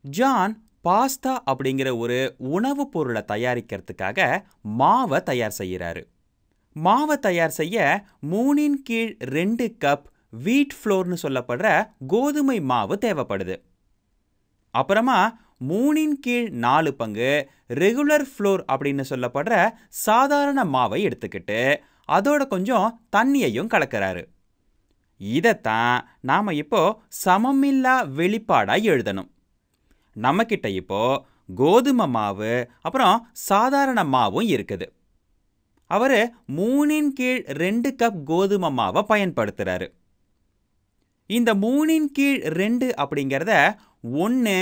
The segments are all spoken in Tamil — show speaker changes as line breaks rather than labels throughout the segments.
ஜான் பாஸ்தா அப்படிங்கிற ஒரு உணவுப் பொருளை தயாரிக்கிறதுக்காக மாவை தயார் செய்கிறாரு. மாவை தயார் செய்ய மூணின் கீழ் ரெண்டு கப் வீட் ஃப்ளோர்னு சொல்லப்படுற கோதுமை மாவு தேவைப்படுது. அப்புறமா மூணின் கீழ் நாலு பங்கு ரெகுலர் ஃப்ளோர் அப்படின்னு சொல்லப்படுற சாதாரண மாவை எடுத்துக்கிட்டு அதோட கொஞ்சம் தண்ணியையும் கலக்கிறாரு. இதைத்தான் நாம் இப்போ சமமில்லா வெளிப்பாடாக எழுதணும். நம்மக்கிட்ட இப்போ கோதுமை மாவு அப்புறம் சாதாரண மாவும் இருக்குது. அவர் மூணின் கீழ் ரெண்டு கப் கோதுமை மாவை பயன்படுத்துகிறாரு இந்த மூணின் கீழ் ரெண்டு அப்படிங்கிறத ஒன்று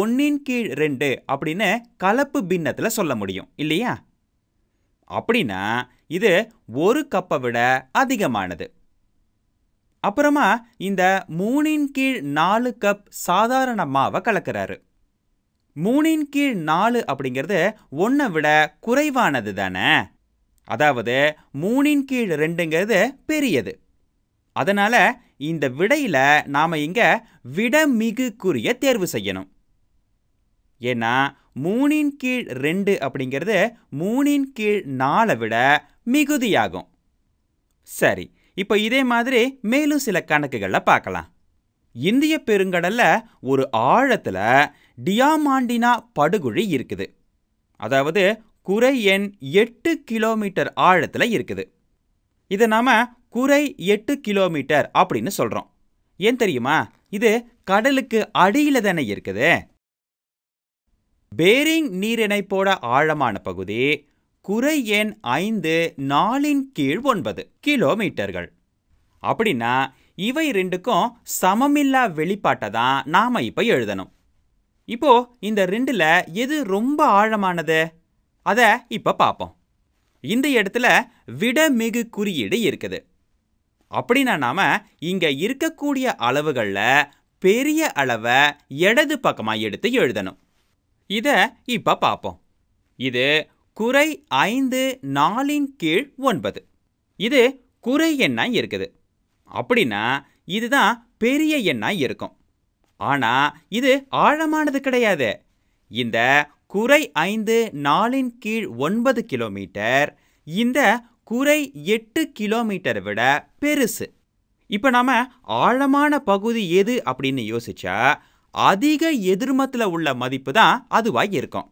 ஒன்றின் கீழ் ரெண்டு அப்படின்னு கலப்பு பின்னத்தில் சொல்ல முடியும் இல்லையா? அப்படின்னா இது ஒரு கப்பை விட அதிகமானது. அப்புறமா இந்த மூணின் கீழ் நாலு கப் சாதாரண மாவை கலக்கிறாரு. மூணின் கீழ் நாலு அப்படிங்கிறது ஒன்றை விட குறைவானது தானே? அதாவது மூணின் கீழ் ரெண்டுங்கிறது பெரியது. அதனால இந்த விடையில நாம இங்க விடமிகுக்குரிய தேர்வு செய்யணும். ஏன்னா மூணின் கீழ் ரெண்டு அப்படிங்கிறது மூணின் கீழ் நாலை விட மிகுதியாகும். சரி இப்போ இதே மாதிரி மேலும் சில கணக்குகளை பார்க்கலாம். இந்திய பெருங்கடல்ல ஒரு ஆழத்துல டியாமாண்டினா படுகுழி இருக்குது. அதாவது குறை எண் எட்டு கிலோமீட்டர் ஆழத்துல இருக்குது. இதை நாம குறை எட்டு கிலோமீட்டர் அப்படின்னு சொல்றோம். ஏன் தெரியுமா? இது கடலுக்கு அடியில தானே இருக்குது. பேரிங் நீரிணைப்போட ஆழமான பகுதி குறை எண் ஐந்து நாலின் கீழ் ஒன்பது கிலோமீட்டர்கள். அப்படின்னா இவை ரெண்டுக்கும் சமமில்லா வெளிப்பாட்டை தான் நாம இப்ப எழுதணும். இப்போ இந்த ரெண்டுல எது ரொம்ப ஆழமானது? அதை இப்ப பார்ப்போம் இந்த இடத்துல விடமிகு குறியீடு இருக்குது. அப்படின்னா நாம இங்க இருக்கக்கூடிய அளவுகளில் பெரிய அளவை இடது பக்கமாக எடுத்து எழுதணும். இதை இப்போ பார்ப்போம் இது குறை ஐந்து நாலின் கீழ் ஒன்பது. இது குறை எண்ணாய் இருக்குது. அப்படின்னா இதுதான் பெரிய எண்ணாய் இருக்கும். ஆனால் இது ஆழமானது கிடையாது. இந்த குறை ஐந்து நாலின் கீழ் ஒன்பது கிலோமீட்டர் இந்த குறை எட்டு கிலோமீட்டரை விட பெருசு. இப்போ நாம் ஆழமான பகுதி எது அப்படின்னு யோசிச்சா அதிக எதிர்மத்தில் உள்ள மதிப்பு தான் அதுவாக இருக்கும்.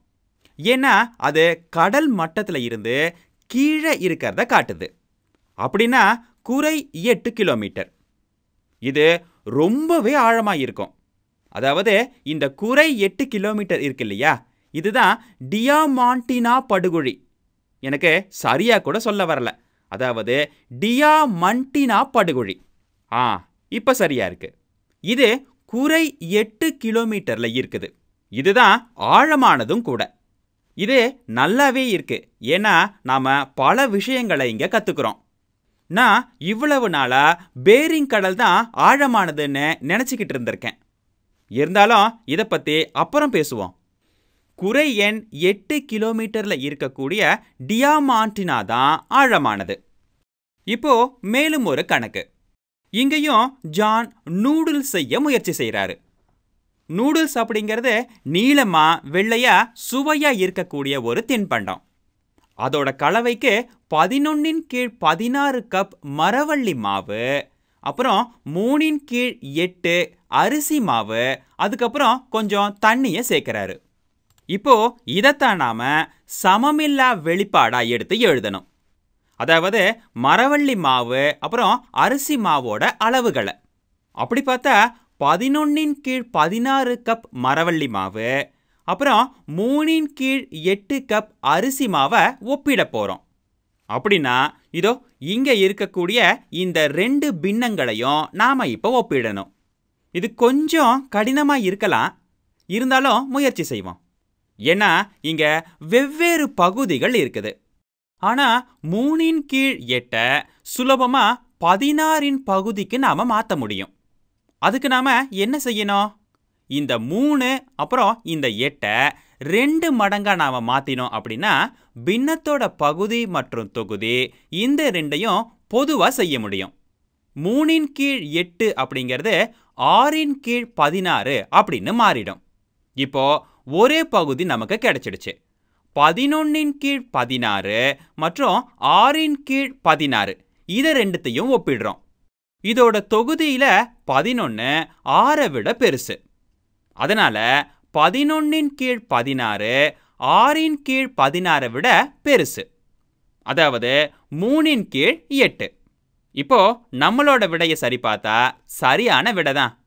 ஏன்னா அது கடல் மட்டத்தில் இருந்து கீழே இருக்கிறத காட்டுது. அப்படின்னா குறை எட்டு கிலோமீட்டர். இது ரொம்பவே ஆழமாக இருக்கும். அதாவது இந்த குறை எட்டு கிலோமீட்டர் இருக்கு இல்லையா? இதுதான் டியாமாண்டினா படுகுழி. எனக்கு சரியாக கூட சொல்ல வரல. அதாவது டியாமண்டினா படுகொழி. ஆ இப்போ சரியா இருக்கு. இது குறை எட்டு கிலோமீட்டர்ல இருக்குது. இதுதான் ஆழமானதும் கூட. இது நல்லாவே இருக்கு. ஏன்னா நாம பல விஷயங்களை இங்கே கத்துக்கிறோம். நான் இவ்வளவு நாளா பேரிங் கடல் தான் ஆழமானதுன்னு நினச்சிக்கிட்டு இருந்திருக்கேன். இருந்தாலும் இதை பற்றி அப்புறம் பேசுவோம். குறை எண் எட்டு கிலோமீட்டரில் இருக்கக்கூடிய டியாமாண்டினா தான் ஆழமானது. இப்போ மேலும் ஒரு கணக்கு. இங்கேயும் ஜான் நூடுல்ஸ் செய்ய முயற்சி செய்கிறாரு நூடுல்ஸ் அப்படிங்கிறது நீளமாக வெள்ளையாக சுவையாக இருக்கக்கூடிய ஒரு தின்பண்டம். அதோட கலவைக்கு பதினொன்னின் கீழ் பதினாறு கப் மரவள்ளி மாவு அப்புறம் மூணின் கீழ் எட்டு அரிசி மாவு அதுக்கப்புறம் கொஞ்சம் தண்ணியை சேர்க்கிறாரு. இப்போ இதைத்தான் நாம் சமமில்லா வெளிப்பாடாக எடுத்து எழுதணும். அதாவது மரவள்ளி மாவு அப்புறம் அரிசி மாவோட அளவுகளை. அப்படி பார்த்தா பதினொன்னின் கீழ் பதினாறு கப் மரவள்ளி மாவு அப்புறம் மூணின் கீழ் எட்டு கப் அரிசி மாவை ஒப்பிட போகிறோம் அப்படின்னா இதோ இங்கே இருக்கக்கூடிய இந்த ரெண்டு பின்னங்களையும் நாம் இப்போ ஒப்பிடணும். இது கொஞ்சம் கடினமாக இருக்கலாம். இருந்தாலும் முயற்சி செய்வோம். ஏன்னா இங்கே வெவ்வேறு பகுதிகள் இருக்குது. ஆனால் மூணின் கீழ் எட்ட சுலபமாக பதினாறின் பகுதிக்கு நாம் மாற்ற முடியும். அதுக்கு நாம் என்ன செய்யணும்? இந்த மூணு அப்புறம் இந்த எட்டை ரெண்டு மடங்கா நாம மாத்தினோம் அப்படின்னா பின்னத்தோட பகுதி மற்றும் தொகுதி இந்த ரெண்டையும் பொதுவா செய்ய முடியும். மூணின் கீழ் எட்டு அப்படிங்கிறது ஆறின் கீழ் பதினாறு அப்படின்னு மாறிடும். இப்போ ஒரே பகுதி நமக்கு கிடைச்சிடுச்சு. பதினொன்னின் கீழ் பதினாறு மற்றும் ஆறின் கீழ் பதினாறு இதை ரெண்டுத்தையும் ஒப்பிடுறோம். இதோட தொகுதியில பதினொன்று ஆறை விட பெருசு. அதனால பதினொன்னின் கீழ் பதினாறு ஆறின் கீழ் பதினாறை விட பெருசு. அதாவது மூணின் கீழ் எட்டு. இப்போ நம்மளோட விடையை சரி பார்த்தா சரியான விடை தான்